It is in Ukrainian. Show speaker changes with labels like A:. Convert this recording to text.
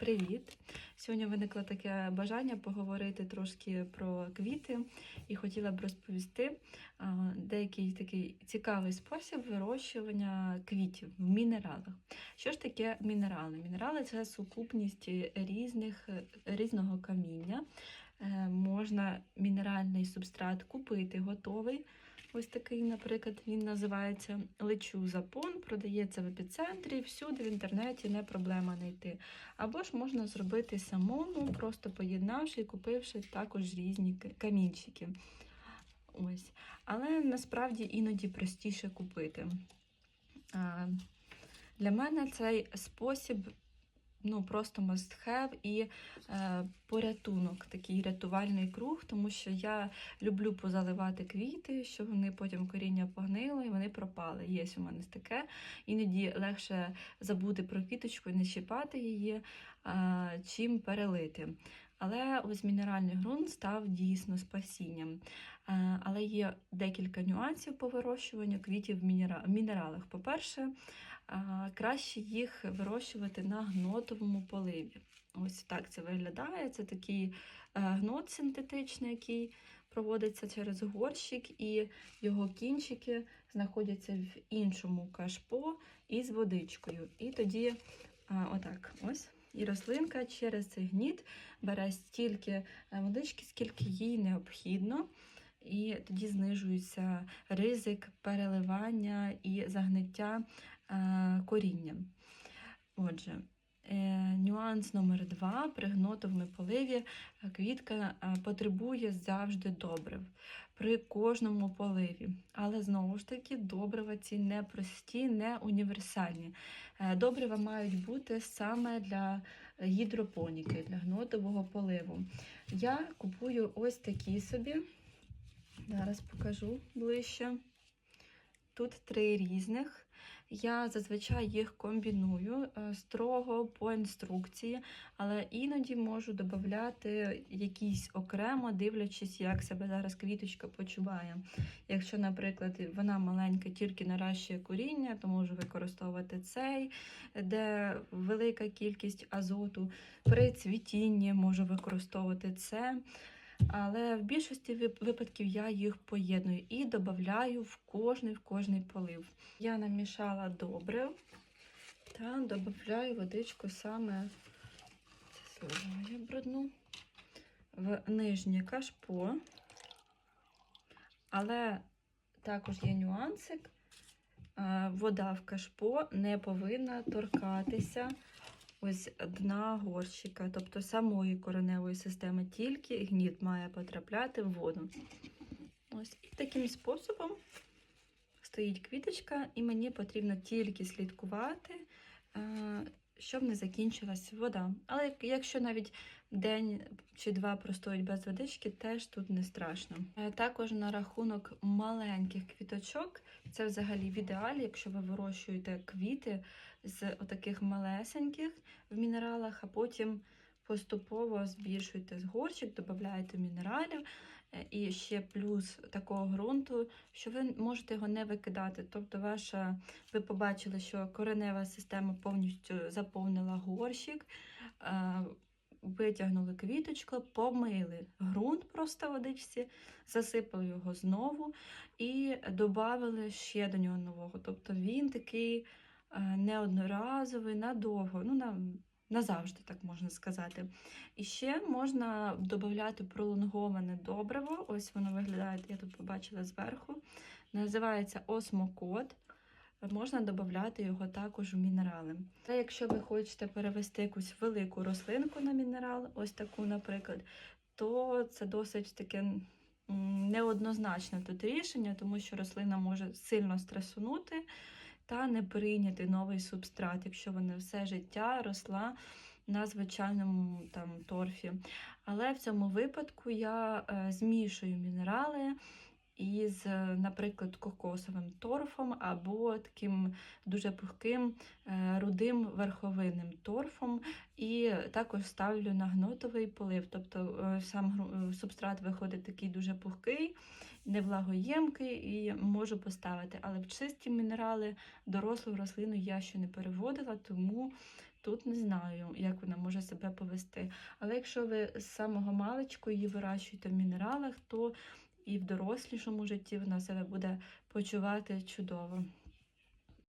A: Привіт! Сьогодні виникло таке бажання поговорити трошки про квіти і хотіла б розповісти деякий такий цікавий спосіб вирощування квітів в мінералах. Що ж таке мінерали? Мінерали це сукупність різних, різного каміння. Е, Можна мінеральний субстрат купити готовий. Ось такий, наприклад, він називається Лечу запон, продається в епіцентрі, всюди в інтернеті не проблема знайти. Або ж можна зробити самому, просто поєднавши і купивши також різні камінчики. Ось. Але насправді іноді простіше купити. Для мене цей спосіб ну, просто must have і е, порятунок, такий рятувальний круг, тому що я люблю позаливати квіти, щоб вони потім коріння погнили і вони пропали. Є у мене таке. Іноді легше забути про квіточку і не чіпати її, е, чим перелити. Але ось мінеральний ґрунт став дійсно спасінням. Е, Але є декілька нюансів по вирощуванню квітів в мінералах. По-перше, краще їх вирощувати на гнотовому поливі. Ось так це виглядає. Це такий е, гнот синтетичний, який проводиться через горщик, і його кінчики знаходяться в іншому кашпо із водичкою. І тоді отак ось. І рослинка через цей гніт бере стільки е, водички, скільки їй необхідно. І тоді знижується ризик переливання і загниття е, коріння. Отже, нюанс номер два при гнотовому поливі е, квітка е, потребує завжди добрив при кожному поливі. Але знову ж таки, добрива ці не прості, не універсальні. Е, Добрива мають бути саме для гідропоніки, для гнотового поливу. Я купую ось такі собі. Зараз покажу ближче. Тут три різних. Я зазвичай їх комбіную е, строго по інструкції, але іноді можу додати якісь окремо, дивлячись, як себе зараз квіточка почуває. Якщо, наприклад, вона маленька, тільки наращує коріння, то можу використовувати цей, де велика кількість азоту. При цвітінні можу використовувати це. Але в більшості випадків я їх поєдную і додаю в кожний в кожний полив. Я намішала добре та додаю водичку саме зливаю брудну в нижнє кашпо. Але також є нюансик. Вода в кашпо не повинна торкатися ось дна горщика, тобто самої кореневої системи, тільки гніт має потрапляти в воду. Ось і таким способом стоїть квіточка, і мені потрібно тільки слідкувати, е, щоб не закінчилась вода. Але якщо навіть день чи два простоють без водички, теж тут не страшно. Е, Також на рахунок маленьких квіточок, це взагалі в ідеалі, якщо ви вирощуєте квіти з отаких малесеньких в мінералах, а потім поступово збільшуєте з горщик, додаєте мінералів. Е, І ще плюс такого ґрунту, що ви можете його не викидати. Тобто, ваша, ви побачили, що коренева система повністю заповнила горщик, е, витягнули квіточку, помили ґрунт просто водичці, засипали його знову і додали ще до нього нового. Тобто він такий е, неодноразовий, надовго, ну на, назавжди, так можна сказати. І ще можна додати пролонговане добриво. Ось воно виглядає, я тут побачила зверху. Називається осмокод. Можна додати його також у мінерали. Та якщо ви хочете перевести якусь велику рослинку на мінерал, ось таку, наприклад, то це досить таке неоднозначне тут рішення, тому що рослина може сильно стресунути та не прийняти новий субстрат, якщо вона все життя росла на звичайному там торфі. Але в цьому випадку я е, змішую мінерали із, е, наприклад, кокосовим торфом або таким дуже пухким е, рудим верховинним торфом, і також ставлю на гнотовий полив. Тобто е, сам субстрат виходить такий дуже пухкий, невлагоємкий, і можу поставити. Але в чисті мінерали дорослу рослину я ще не переводила, тому Тут не знаю, як вона може себе повести. Але якщо ви з самого маличку її вирощуєте в мінералах, то і в дорослішому житті вона себе буде почувати чудово.